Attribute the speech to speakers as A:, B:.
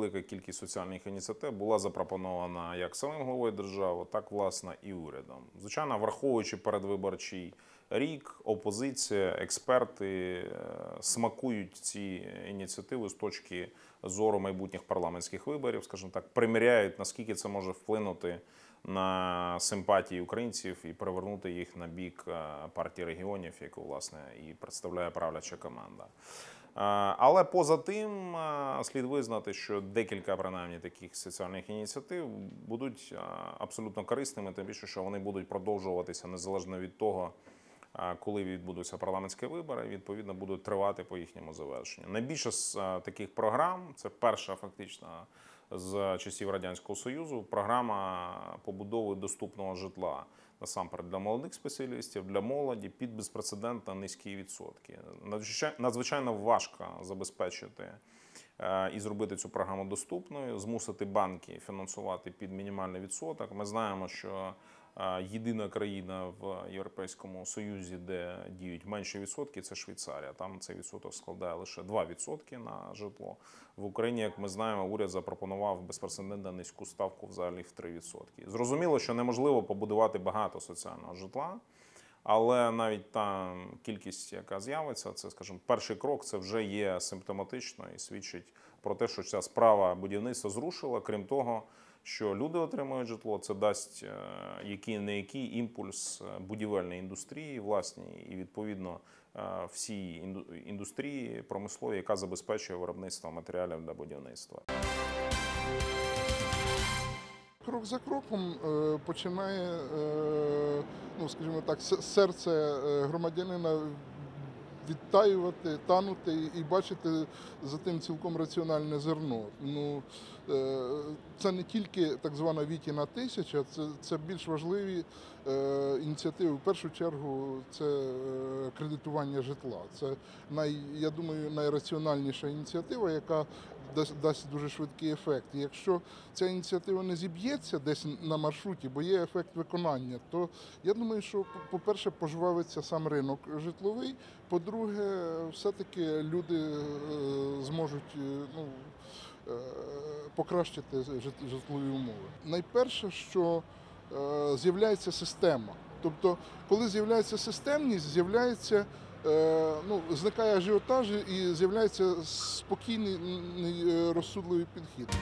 A: велика кількість соціальних ініціатив була запропонована як самим головою держави, так власне і урядом. Звичайно, враховуючи передвиборчий рік, опозиція, експерти е, смакують ці ініціативи з точки зору майбутніх парламентських виборів, скажімо так, приміряють наскільки це може вплинути на симпатії українців і перевернути їх на бік е, партії регіонів, яку власне і представляє правляча команда. Е, Але поза тим е, слід визнати, що декілька принаймні таких соціальних ініціатив будуть е, абсолютно корисними, тим більше, що вони будуть продовжуватися незалежно від того, коли відбудуться парламентські вибори, відповідно будуть тривати по їхньому завершенню. Найбільше з таких програм це перша фактично з часів радянського союзу. Програма побудови доступного житла насамперед для молодих спеціалістів, для молоді під безпрецедентно низькі відсотки. Надзвичай- Надзвичайно важко забезпечити і зробити цю програму доступною, змусити банки фінансувати під мінімальний відсоток. Ми знаємо, що е, єдина країна в Європейському Союзі, де діють менші відсотки, це Швейцарія. Там цей відсоток складає лише 2% на житло. В Україні, як ми знаємо, уряд запропонував безпрецедентно низьку ставку взагалі в 3%. Зрозуміло, що неможливо побудувати багато соціального житла. Але навіть та кількість, яка з'явиться, це, скажімо, перший крок, це вже є симптоматично і свідчить про те, що ця справа будівництва зрушила. Крім того, що люди отримують житло, це дасть е, який не який імпульс е, будівельній індустрії, власній, і відповідно е, всій інду- індустрії промисловій, яка забезпечує виробництво матеріалів для будівництва.
B: Крок за кроком е, починає, е, ну скажімо так, серце е, громадянина відтаювати, танути і бачити за тим цілком раціональне зерно. Ну, це не тільки так звана Вітіна тисяча, це, це більш важливі ініціативи. В першу чергу це кредитування житла. Це най, я думаю, найраціональніша ініціатива, яка дасть, дуже швидкий ефект. І якщо ця ініціатива не зіб'ється десь на маршруті, бо є ефект виконання, то я думаю, що по-перше, пожвавиться сам ринок житловий. По-друге, все-таки люди е, зможуть е, ну, е, покращити житлові умови. Найперше, що з'являється система. Тобто, коли з'являється системність, з'являється ну, зникає ажіотаж і з'являється спокійний м, розсудливий підхід.